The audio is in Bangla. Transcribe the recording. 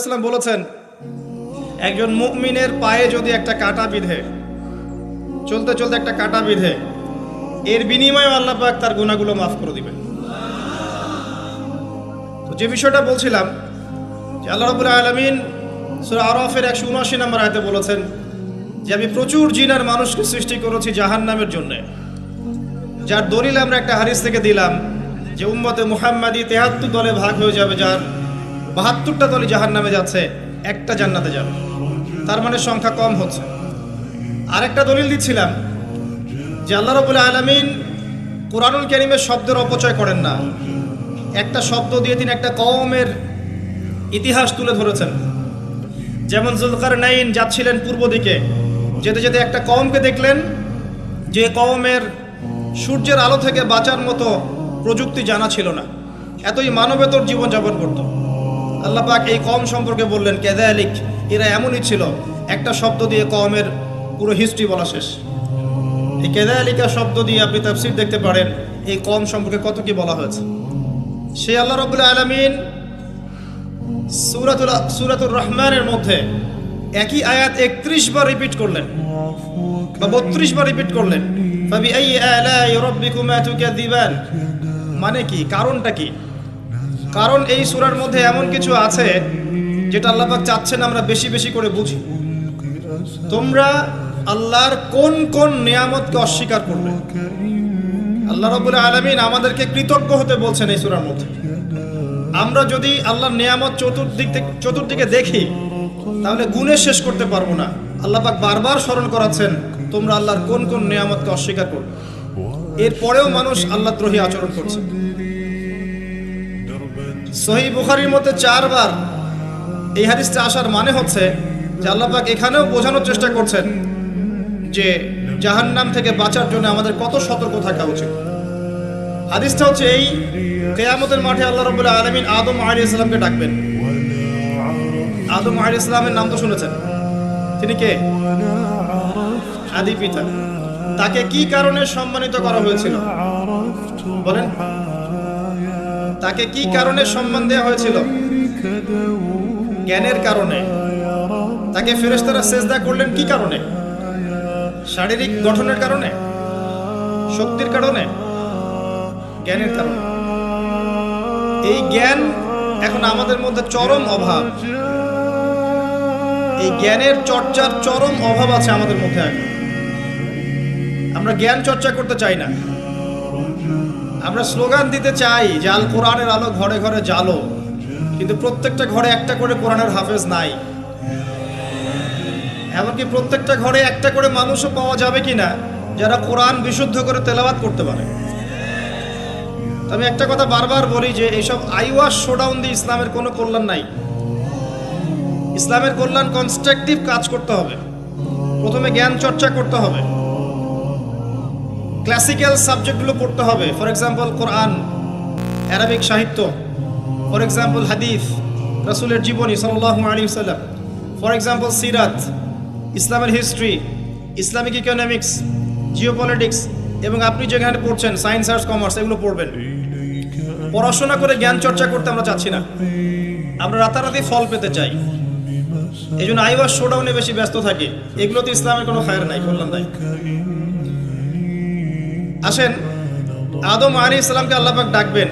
ইসলাম বলেছেন, একজন মুমিনের পায়ে যদি একটা কাটা বিধে, চলতে চলতে একটা কাটা বিধে, এর বিনিময়ে আল্লাহ পাক তার গুণাগুলো মাফ করে দিবেন। তো যে বিষয়টা বলছিলাম, যে আল্লাহ রাবুল আলমিন সুরা আরফের একশো উনআশি নম্বর আয়তে বলেছেন যে, আমি প্রচুর জিনার মানুষকে সৃষ্টি করেছি জাহান নামের জন্যে। যার দলিল আমরা একটা হারিস থেকে দিলাম যে, উম্মতে মুহাম্মাদি তেহাত্তর দলে ভাগ হয়ে যাবে যার বাহাত্তরটা দলই জাহান নামে যাচ্ছে, একটা জান্নাতে যাবে। তার মানে সংখ্যা কম হচ্ছে। আরেকটা দলিল দিচ্ছিলাম যে আল্লাহ রবুল আলমিন কোরআনুল করিমের শব্দের অপচয় করেন না। একটা শব্দ দিয়ে তিনি একটা কওমের ইতিহাস তুলে ধরেছেন। যেমন জুলকার নাইন যাচ্ছিলেন পূর্ব দিকে, যেতে যেতে একটা কওমকে দেখলেন যে কওমের সূর্যের আলো থেকে বাঁচার মতো প্রযুক্তি জানা ছিল না। এতই মানবেতর জীবনযাপন করত। আল্লাহ পাক এই কম সম্পর্কে বললেন কেদা আলিক এরা এমনই ছিল। একটা শব্দ দিয়ে কমের পুরো হিস্ট্রি বলা শেষ। এই কেদা আলিকা শব্দ দিয়ে আপনি তাফসির দেখতে পারেন, এই কম সম্পর্কে কত কি বলা হয়েছে। সে আল্লাহ রবুল্লা আলমিন সুরাতুল, সুরাতুর রহমানের মধ্যে একই আয়াত একত্রিশ বার রিপিট করলেন বা বত্রিশ বার রিপিট করলেন। মানে কি? কারণটা কি? কারণ এই সুরার মধ্যে এমন কিছু আছে যেটা আল্লাহ পাক চাচ্ছেন আমরা বেশি বেশি করে বুঝি। তোমরা আল্লাহর কোন কোন নিয়ামতকে অস্বীকার করবে? আল্লাহ রাব্বুল আলামিন আমাদেরকে কৃতজ্ঞ হতে বলছেন এই সুরার মধ্যে। আমরা যদি আল্লাহর নিয়ামত চতুর্দিক থেকে চতুর্দিকে দেখি, তাহলে গুণে শেষ করতে পারব না। আল্লাহ পাক বারবার স্মরণ করাচ্ছেন, তোমরা আল্লাহর কোন কোন নিয়ামতকে অস্বীকার করবে? এরপরেও মানুষ আল্লাহ দ্রোহী আচরণ করছে। সহি বুখারির মধ্যে চারবার এই হাদিসটা আসার মানে হচ্ছে যে আল্লাহ পাক এখানেও বোঝানোর চেষ্টা করছেন যে জাহান্নাম থেকে বাঁচার জন্য আমাদের কত সতর্ক থাকা উচিত। হাদিসটা হচ্ছে এই, কেয়ামতের মাঠে আল্লাহ রবুল্লাহ আলমিন আদম আলী ইসলামকে ডাকবেন। আদম আলী ইসলামের নাম তো শুনেছেন। তিনি কে? আদি পিতা। তাকে কি কারণে সম্মানিত করা হয়েছিল? বলেন। তাকে কি কারণে সম্মান দেওয়া হয়েছিল? জ্ঞানের কারণে। তাকে ফেরেশতারা সেজদা করলেন কি কারণে? শারীরিক গঠনের কারণে? শক্তির কারণে? জ্ঞানের কারণে। এই জ্ঞান এখন আমাদের মধ্যে চরম অভাব। এই জ্ঞানের চর্চার চরম অভাব আছে আমাদের মধ্যে এখন। আমরা জ্ঞান চর্চা করতে চাই না। আমরা স্লোগান দিতে চাই আল কোরআনের আলো ঘরে ঘরে জালো কিন্তু প্রত্যেকটা ঘরে একটা করে কোরআনের হাফেজ নাই। এমনকি প্রত্যেকটা ঘরে একটা করে মানুষও পাওয়া যাবে কিনা, যারা কোরআন বিশুদ্ধ করে তেলাবাত করতে পারে। আমি একটা কথা বারবার বলি যে এইসব আইওয়াস শোডাউন দিয়ে ইসলামের কোনো কল্যাণ নাই। ইসলামের কল্যাণ কনস্ট্রাকটিভ কাজ করতে হবে। প্রথমে জ্ঞান চর্চা করতে হবে। ক্লাসিক্যাল সাবজেক্টগুলো পড়তে হবে। ফর এক্সাম্পল কোরআন অ্যারাবিক সাহিত্য ফর এক্সাম্পল হাদিফ রাসুলের জীবনী সাল্লাহ আলী সাল্লাম ফর এক্সাম্পল সিরাত ইসলামের হিস্ট্রি ইসলামিক ইকোনমিক্স জিওপলিটিক্স এবং আপনি যেখানে পড়ছেন সায়েন্স আর্টস কমার্স এগুলো পড়বেন। পড়াশোনা করে জ্ঞান চর্চা করতে আমরা চাচ্ছি না। আমরা রাতারাতি ফল পেতে চাই। এই জন্য আইওয়াস শোডাউনে বেশি ব্যস্ত থাকি। এগুলোতে ইসলামের কোনো ফায়ার নাই বললাম নাই। আসেন আদম আলী ইসলামকে আল্লাপাক ডাকবেন।